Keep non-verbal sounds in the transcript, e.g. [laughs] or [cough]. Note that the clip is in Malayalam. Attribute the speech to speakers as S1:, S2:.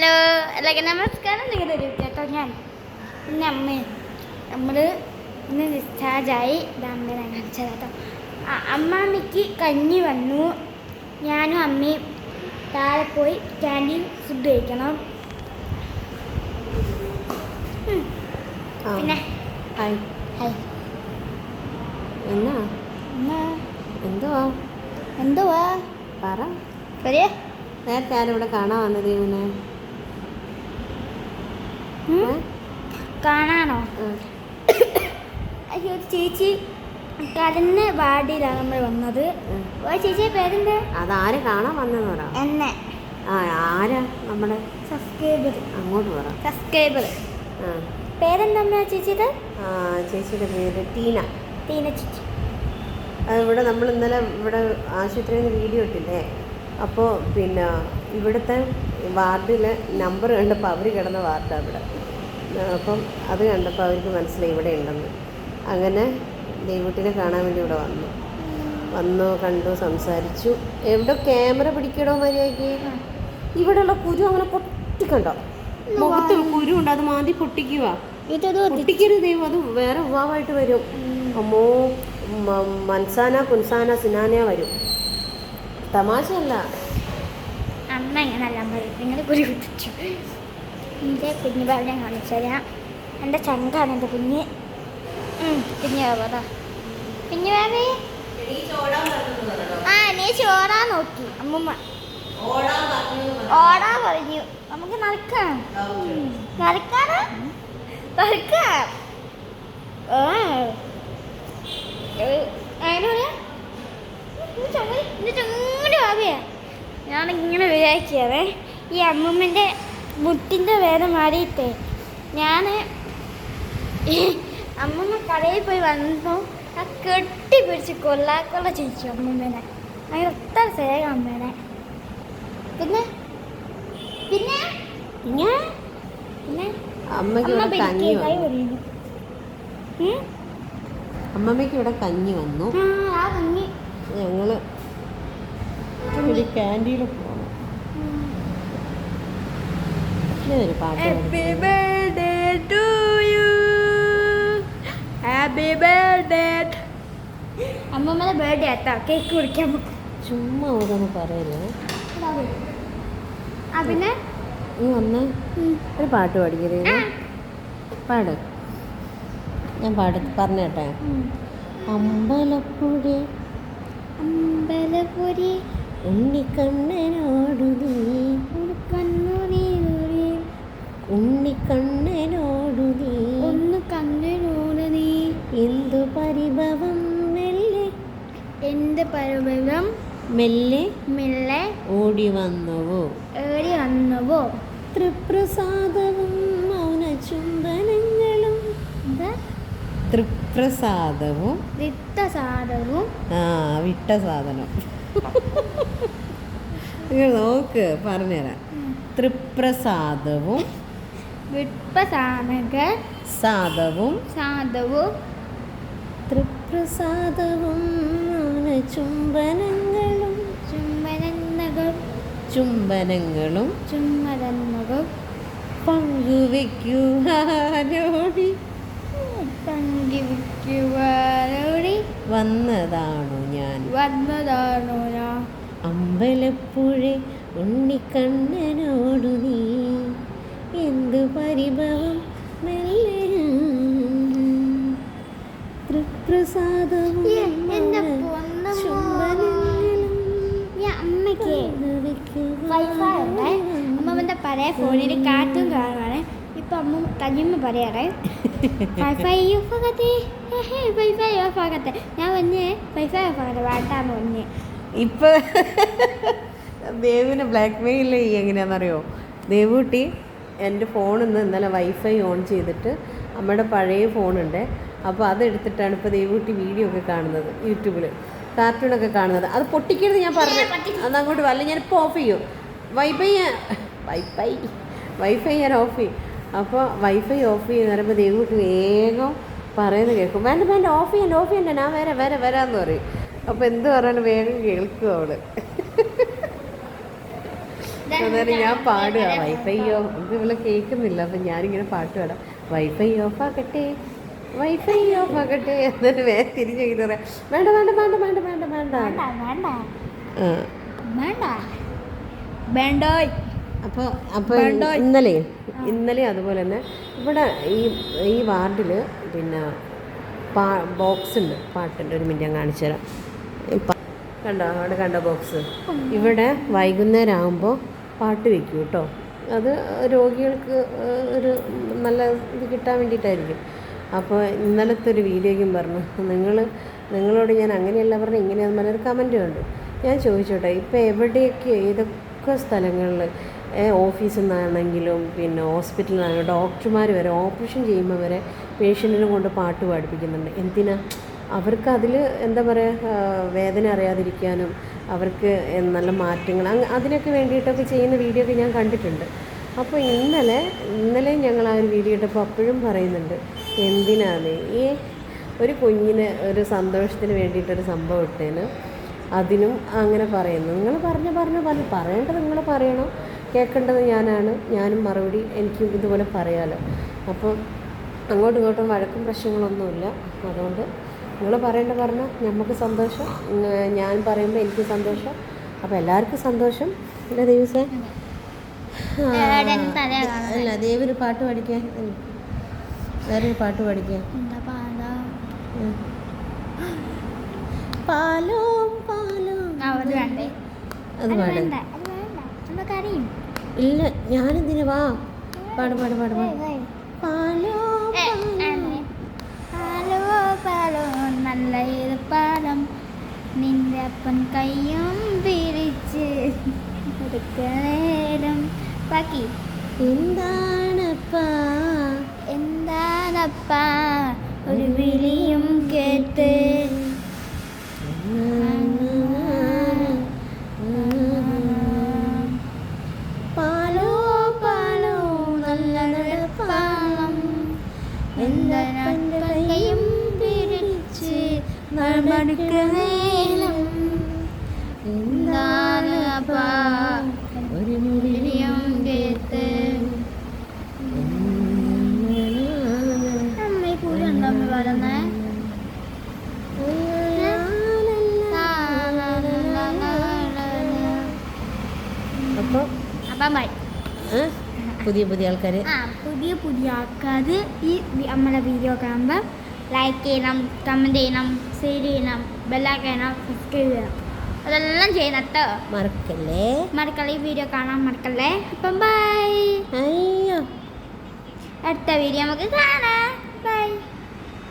S1: ഹലോ എല്ലാവർക്കും നമസ്കാരം. നിങ്ങളുടെ ഒരു കേട്ടോ ഞാൻ. പിന്നെ അമ്മ നമ്മൾ ഇന്ന് ഡിസ്ചാർജായി അമ്മ ഞാൻ കാണിച്ചത് കേട്ടോ. അമ്മാമ്മയ്ക്ക് കഞ്ഞി വന്നു. ഞാനും അമ്മയും താഴെ പോയി ക്യാന്റീൻ ഫുഡ് കഴിക്കണം. പിന്നെ?
S2: ഹായ്.
S1: ഹായ്.
S2: എന്നാ? എന്തുവാ?
S1: എന്തുവാ?
S2: പറ. നേരത്തെ ആരും ഇവിടെ കാണാൻ വന്നത് ഇവനെ.
S1: ഉം? കാണാനോ? അയ്യോ ഒരു ചേച്ചി. കരന്ന് വാടിയിലാണ് നമ്മൾ വന്നത്. ഓ ചേച്ചിയെ പേരെന്താ?
S2: അതാര് കാണാൻ വന്നെന്ന് പറ
S1: എന്നെ.
S2: ആ ആരാ നമ്മുടെ?
S1: സബ്സ്ക്രൈബർ
S2: അങ്ങോട്ട് പറ.
S1: സബ്സ്ക്രൈബർ
S2: ആ.
S1: പേരെന്താ ചേച്ചിയുടെ?
S2: ആ ചേച്ചിയുടെ പേര് ടീന.
S1: ടീന ചേച്ചി.
S2: ഇവിടെ നമ്മൾ ഇന്നലെ ഇവിടെ ആശുപത്രിയിൽ നിന്ന് വീഡിയോ ഇട്ടില്ലേ? അപ്പോൾ പിന്നെ ഇവിടുത്തെ വാർഡിലെ നമ്പർ കണ്ടപ്പോൾ അവർ കിടന്ന വാർഡാണ് ഇവിടെ. അപ്പം അത് കണ്ടപ്പോൾ അവർക്ക് മനസ്സിലായി ഇവിടെ ഉണ്ടെന്ന്. അങ്ങനെ ദൈവത്തിനെ കാണാൻ വേണ്ടി ഇവിടെ വന്നു. വന്നു കണ്ടു സംസാരിച്ചു. എവിടെ ക്യാമറ പിടിക്കടോ മര്യാദയ്ക്ക്? ഇവിടെയുള്ള കുരു അങ്ങനെ പൊട്ടിക്കണ്ടോ? മുഖത്ത് കുരു ഉണ്ട് അത് മാതി പൊട്ടിക്കുക പൊട്ടിക്കരുത് ദൈവം അത് വേറെ ഉവാവായിട്ട് വരും. അമ്മോ മൻസാന കുൻസാന സിനാന വരും. തമാശയല്ല.
S1: അമ്മ ഇങ്ങനെയല്ല പറയും. നിങ്ങൾ കുരു എന്റെ കുഞ്ഞു ബാബ ഞാൻ എന്റെ ചങ്കാണ് എന്റെ കുഞ്ഞ്. കുഞ്ഞു ബാബ അതാ. കുഞ്ഞു ബാബേ ആ നീ ചോറാൻ നോക്കി അമ്മമ്മ. ഓടാ പറഞ്ഞു. നമുക്ക് നടക്കാം. ഉം. നടക്കാനാ നടക്കാം. ആ. ഏ, അതിന് പറയാ ഇത് ചങ്ങ- ഇത് ചങ്ങടെ ഭാവിയാ ഞാൻ ഇങ്ങനെ വിചാരിക്കാവേ ഈ അമ്മൂമ്മന്റെ മുട്ടിന്റെ വേദന മാറിയിട്ടേ. ഞാൻ അമ്മമ്മ കടയിൽ പോയി വന്നപ്പോൾ ആ കെട്ടി പിടിച്ച് കൊള്ളാക്കൊള്ള ചോദിച്ചു അമ്മൂമ്മേനെ. അങ്ങനെ ഒത്ത സ്നേഹം അമ്മേനെ. പിന്നെ? പിന്നെ? പിന്നെ? പിന്നെ?
S2: അമ്മമ്മയ്ക്ക് ഇവിടെ കഞ്ഞി വന്നു.
S1: ആ കുഞ്ഞി.
S2: ഞങ്ങൾ ഒരു ക്യാന്റീനിൽ പോകണം പാട്ട്
S1: അമ്മമ്മയുടെ ബർത്ത്ഡേ ആട്ടോ. കേക്ക് കുടിക്കാൻ
S2: ചുമ്മാ ഓരോന്ന് പറയല്ലേ?
S1: പിന്നെ?
S2: നീ വന്ന്. ഒരു പാട്ട് പാടിക്കരുത്. പാട്. ഞാൻ പാട് പറഞ്ഞേട്ടെ. അമ്പലപ്പുഴ
S1: അമ്പലപുരി.
S2: ഉണ്ണിക്കണ്ണനോടു നീ.
S1: കണ്ണുനീരൊഴി
S2: ഉണ്ണിക്കണ്ണനോടു നീ.
S1: ഒന്ന് കണ്ണനോട് നീ.
S2: എന്തു പരിഭവം മെല്ലെ.
S1: എന്ത് പരിഭവം
S2: മെല്ലെ.
S1: മെല്ലെ
S2: ഓടി വന്നുവോ.
S1: ഏറി വന്നുവോ.
S2: തൃപ്രസാദവും തൃപ്രസാദവും
S1: വിത്തസാദവും
S2: ആ വിട്ട സാധനം നിങ്ങൾ നോക്ക് പറഞ്ഞുതരാം തൃപ്രസാദവും
S1: വിപ്പസാനക
S2: സാധവും
S1: സാധവും.
S2: തൃപ്രസാദവും മൗന ചുംബനങ്ങളും.
S1: ചുമ്മരന്നകൾ
S2: ചുംബനങ്ങളും
S1: ചുമ്മരന്നകൾ
S2: പങ്കുവെക്കുവാനോടി
S1: പങ്കിവയ്ക്കുവാനോടി
S2: വന്നതാണു ഞാൻ.
S1: വന്നതാണോ ഞാൻ
S2: അമ്പലപ്പുഴ ഉണ്ണിക്കണ്ണനോടു നീ. എന്തു പരിഭവം മെല്ലെ തൃപ്രസാദവും
S1: അമ്മയ്ക്ക് വൈഫൈ ഉണ്ട് അമ്മമ്മന്റെ പഴയ ഫോണിൽ കാറ്റും കാണുവാണ് ഇപ്പൊ അമ്മ തനിയമ്മ പറയാറേ. വൈഫൈ ഓഫ് ആകട്ടെ വൈഫൈ ഓഫ് ആകത്തെ ഞാൻ വന്നേ വൈഫൈ ഓഫ് ആകട്ടെ വേണ്ടാന്ന് വന്നേ.
S2: ഇപ്പൊ [laughs] ദേവിനെ ബ്ലാക്ക് മെയിൽ എങ്ങനെയാണെന്നറിയോ ദേവൂട്ടി എന്റെ ഫോണിൽ നിന്ന് ഇന്നലെ വൈഫൈ ഓൺ ചെയ്തിട്ട് അമ്മയുടെ പഴയ ഫോണുണ്ട്. അപ്പോൾ അതെടുത്തിട്ടാണ് ഇപ്പോൾ ദേവൂട്ടി വീഡിയോ ഒക്കെ കാണുന്നത് യൂട്യൂബിൽ കാർട്ടൂണൊക്കെ കാണുന്നത്. അത് പൊട്ടിക്കരുത് ഞാൻ പറഞ്ഞു. അങ്ങോട്ട് വല്ല ഞാനിപ്പോൾ ഓഫ് ചെയ്യും. വൈഫൈ വൈഫൈ വൈഫൈ ഞാൻ [laughs] ഓഫ് ചെയ്യും. അപ്പോൾ വൈഫൈ ഓഫ് ചെയ്യുന്ന പറയുമ്പോൾ ദൈവം വേഗം പറയുന്നത് കേൾക്കും. വേണ്ട വേണ്ട ഓഫ് ചെയ്യണ്ട ഓഫ് ചെയ്യണ്ട ഞാൻ വരെ വരെ വരാമെന്ന് പറയും. അപ്പോൾ എന്ത് പറയണം വേഗം കേൾക്കും
S1: അവൾ.
S2: അന്നേരം ഞാൻ പാടുക വൈഫൈ ഓഫ് ഇത് ഇവിടെ കേൾക്കുന്നില്ല അപ്പം ഞാനിങ്ങനെ പാട്ട് പാടാം. വൈഫൈ ഓഫ് ആക്കട്ടെ വൈഫൈ ഓഫ് ആക്കട്ടെ എന്നിട്ട് വേറെ തിരിഞ്ഞു പറയാം. വേണ്ട വേണ്ട വേണ്ട വേണ്ട വേണ്ട വേണ്ട.
S1: വേണ്ട വേണ്ട. വേണ്ട.
S2: അപ്പോൾ അപ്പോൾ ഇന്നലെ ഇന്നലെ അതുപോലെ തന്നെ ഇവിടെ ഈ ഈ വാർഡിൽ പിന്നെ പാ ബോക്സ് ഉണ്ട് പാട്ടിന്റെ ഒരു മിനിറ്റ് ഞാൻ കാണിച്ചു തരാം. കണ്ടോ? അവിടെ കണ്ട ബോക്സ്? ഇവിടെ വൈകുന്നേരം ആകുമ്പോൾ പാട്ട് വെക്കും കേട്ടോ. അത് രോഗികൾക്ക് ഒരു നല്ല ഇത് കിട്ടാൻ വേണ്ടിയിട്ടായിരിക്കും. അപ്പോൾ ഇന്നലത്തെ ഒരു വീഡിയോയ്ക്കും പറഞ്ഞു നിങ്ങൾ നിങ്ങളോട് ഞാൻ അങ്ങനെയല്ല പറഞ്ഞു ഇങ്ങനെയാണെന്ന് പറഞ്ഞൊരു കമന്റ് കണ്ടു ഞാൻ ചോദിച്ചോട്ടെ ഇപ്പോൾ എവിടെയൊക്കെ ഏതൊക്കെ സ്ഥലങ്ങളിൽ ഓഫീസിൽ നിന്നാണെങ്കിലും പിന്നെ ഹോസ്പിറ്റലിൽ നിന്നാണെങ്കിലും ഡോക്ടർമാർ വരെ ഓപ്പറേഷൻ ചെയ്യുമ്പോൾ വരെ പേഷ്യന്റിനെ കൊണ്ട് പാട്ട് പാടിപ്പിക്കുന്നുണ്ട്. എന്തിനാ? അവർക്ക് അതിൽ എന്താ പറയുക വേദന അറിയാതിരിക്കാനും അവർക്ക് നല്ല മാറ്റങ്ങൾ അതിനൊക്കെ വേണ്ടിയിട്ടൊക്കെ ചെയ്യുന്ന വീഡിയോ ഒക്കെ ഞാൻ കണ്ടിട്ടുണ്ട്. അപ്പോൾ ഇന്നലെ ഇന്നലെ ഞങ്ങൾ ആ ഒരു വീഡിയോ ഇട്ടപ്പോൾ അപ്പോഴും പറയുന്നുണ്ട് എന്തിനാണ്? ഈ ഒരു കുഞ്ഞിന് ഒരു സന്തോഷത്തിന് വേണ്ടിയിട്ടൊരു സംഭവം ഇട്ടേന്. അതിനും അങ്ങനെ പറയുന്നു. നിങ്ങൾ പറഞ്ഞ പറഞ്ഞ പറഞ്ഞു. പറയേണ്ടത് നിങ്ങൾ പറയണം. കേൾക്കേണ്ടത് ഞാനാണ്. ഞാനും മറുപടി എനിക്കും ഇതുപോലെ പറയാമല്ലോ അപ്പോൾ അങ്ങോട്ടും ഇങ്ങോട്ടും വഴക്കും പ്രശ്നങ്ങളൊന്നുമില്ല. അതുകൊണ്ട് നിങ്ങൾ പറയേണ്ട പറഞ്ഞാൽ നമുക്ക് സന്തോഷം. ഞാൻ പറയുമ്പോൾ എനിക്ക് സന്തോഷം. അപ്പോൾ എല്ലാവർക്കും സന്തോഷം. അല്ലേ ദിവസേ. അല്ല ദേവൊരു പാട്ട് പഠിക്കാൻ. വേറൊരു പാട്ട് പഠിക്കാൻ പാലോ പാലോ.
S1: അത് വേണ്ടേ?
S2: ഇല്ല ഞാനെന്തിനു? വാ. പാട് പാട് പാട് പാലോ
S1: പാലോ. പാലോ നല്ല ഏത് പാലം? നിന്റെ അപ്പൻ കയ്യും പിരിച്ച് നേരം ബാക്കി.
S2: എന്താണപ്പാ?
S1: എന്താണപ്പാ? മടുക്കുന്നേലും എന്താണപ്പാ
S2: ഒരു
S1: മുടിയും കേത്ത് അമ്മ
S2: പുതിയ പുതിയ ആൾക്കാർ
S1: പുതിയ പുതിയ ആൾക്കാർ ഈ നമ്മളെ വീഡിയോ കാണുമ്പോൾ ലൈക്ക് ചെയ്യണം കമന്റ് ചെയ്യണം ഷെയർ ചെയ്യണം ബെല്ലൈക്കൻ ചെയ്യണം സബ്സ്ക്രൈബ് ചെയ്യണം. അതെല്ലാം ചെയ്യണം കേട്ടോ
S2: മറക്കല്ലേ?
S1: മറക്കല്ലേ ഈ വീഡിയോ കാണാൻ മറക്കല്ലേ? അപ്പം ബൈ
S2: അയ്യോ.
S1: അടുത്ത വീഡിയോ നമുക്ക് കാണാം.